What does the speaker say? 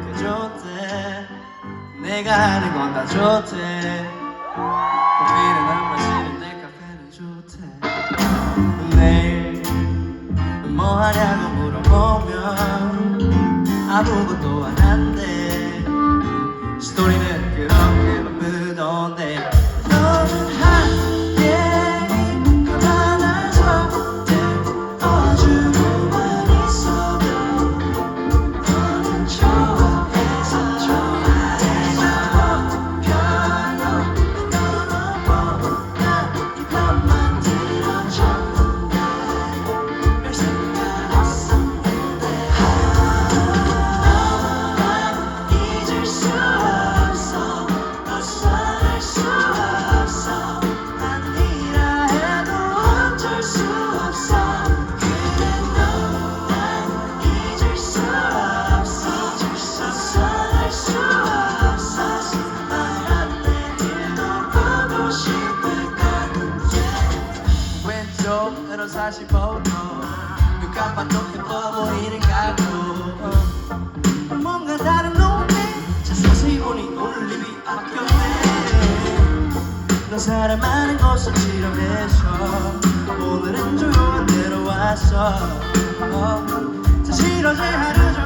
그게 좋대. 내가 하는 건 다 좋대. 커피는 안 마시는데 카페는 좋대. 내일 뭐 하냐고 물어보면 아무것도 안 사실 보통 눈 깜빡도 떠보이는 가구 뭔가 다른 노래 자 자세히 보니 오늘 입이 아꼈네 넌 사람 많은 곳을 실험해서 오늘은 조용한 데로 왔어 사실 어제 하루 종일.